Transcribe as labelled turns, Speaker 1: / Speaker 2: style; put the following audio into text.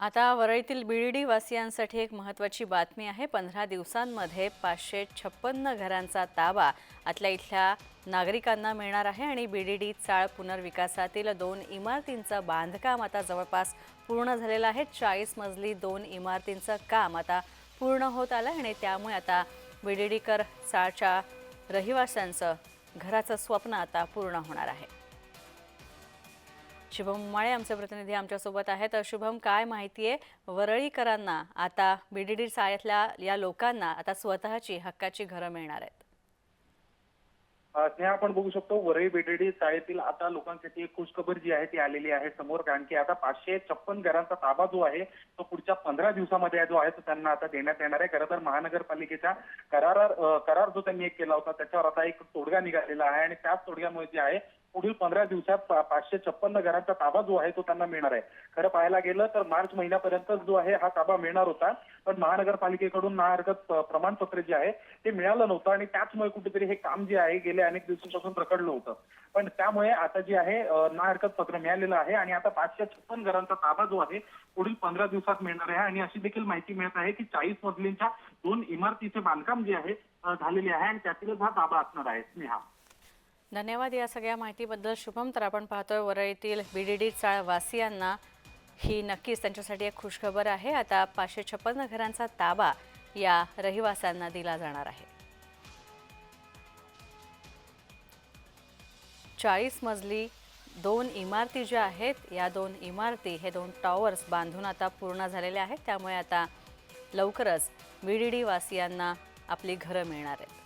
Speaker 1: आता वरळीतील बीडीडी वासियांसाठी एक महत्त्वाची बातमी आहे. पंधरा दिवसांमध्ये पाचशे छप्पन्न घरांचा ताबा आतल्या इथल्या नागरिकांना मिळणार आहे आणि बीडीडी चाळ पुनर्विकासातील दोन इमारतींचं बांधकाम आता जवळपास पूर्ण झालेलं आहे. चाळीस मजली दोन इमारतींचं काम आता पूर्ण होत आलं आणि त्यामुळे आता बीडीडीकर चाळच्या रहिवाशांचं घराचं स्वप्न आता पूर्ण होणार आहे. शुभम माळे आमचे प्रतिनिधी आमच्यासोबत आहेत. तर शुभम काय माहिती आहे? वरळीकरांना आता बीडीडी शाळेतल्या या लोकांना आता स्वतःची हक्काची घरं मिळणार आहेत.
Speaker 2: स्नेहा आपण बघू शकतो वरळी बेडेडी शाळेतील आता लोकांसाठी एक खुशखबर जी आहे ती आलेली आहे समोर. कारण की आता पाचशे छप्पन घरांचा ताबा जो आहे तो पुढच्या पंधरा दिवसामध्ये जो आहे तो त्यांना आता देण्यात येणार आहे. खरं तर महानगरपालिकेचा करार करार जो त्यांनी एक केला होता त्याच्यावर आता एक तोडगा निघालेला आहे. आणि त्याच तोडग्यामुळे जे आहे पुढील पंधरा दिवसात पाचशे छप्पन्न घरांचा ताबा जो आहे तो त्यांना मिळणार आहे. खरं पाहायला गेलं तर मार्च महिन्यापर्यंत जो आहे हा ताबा मिळणार होता. पण महानगरपालिकेकडून ना हरकत प्रमाणपत्र जे आहे ते मिळालं नव्हतं आणि त्याचमुळे कुठेतरी हे काम जे आहे गेल्या अनेक दिवसांपासून प्रकडलं होतं. पण त्यामुळे आता जे आहे ना हरकत पत्र मिळालेलं आहे आणि आता पाचशे छप्पन घरांचा ताबा जो आहे पुढील पंधरा दिवसात मिळणार आहे. आणि अशी देखील माहिती मिळत आहे की चाळीस मजलींच्या दोन इमारतीचे बांधकाम जे आहे झालेले आहे आणि त्यातीलच हा ताबा असणार आहे. स्नेहा.
Speaker 1: धन्यवाद या सगळ्या माहितीबद्दल. शुभम तर आपण पाहतोय वरळीतील बीडीडी चाळ वासियांना ही नक्कीच त्यांच्यासाठी एक खुशखबर आहे. आता पाचशे छप्पन्न घरांचा ताबा या रहिवाशांना दिला जाणार आहे. चाळीस मजली दोन इमारती ज्या आहेत या दोन इमारती हे दोन टॉवर्स बांधून आता पूर्ण झालेले आहेत. त्यामुळे आता लवकरच बीडीडी वासियांना आपली घरं मिळणार आहेत.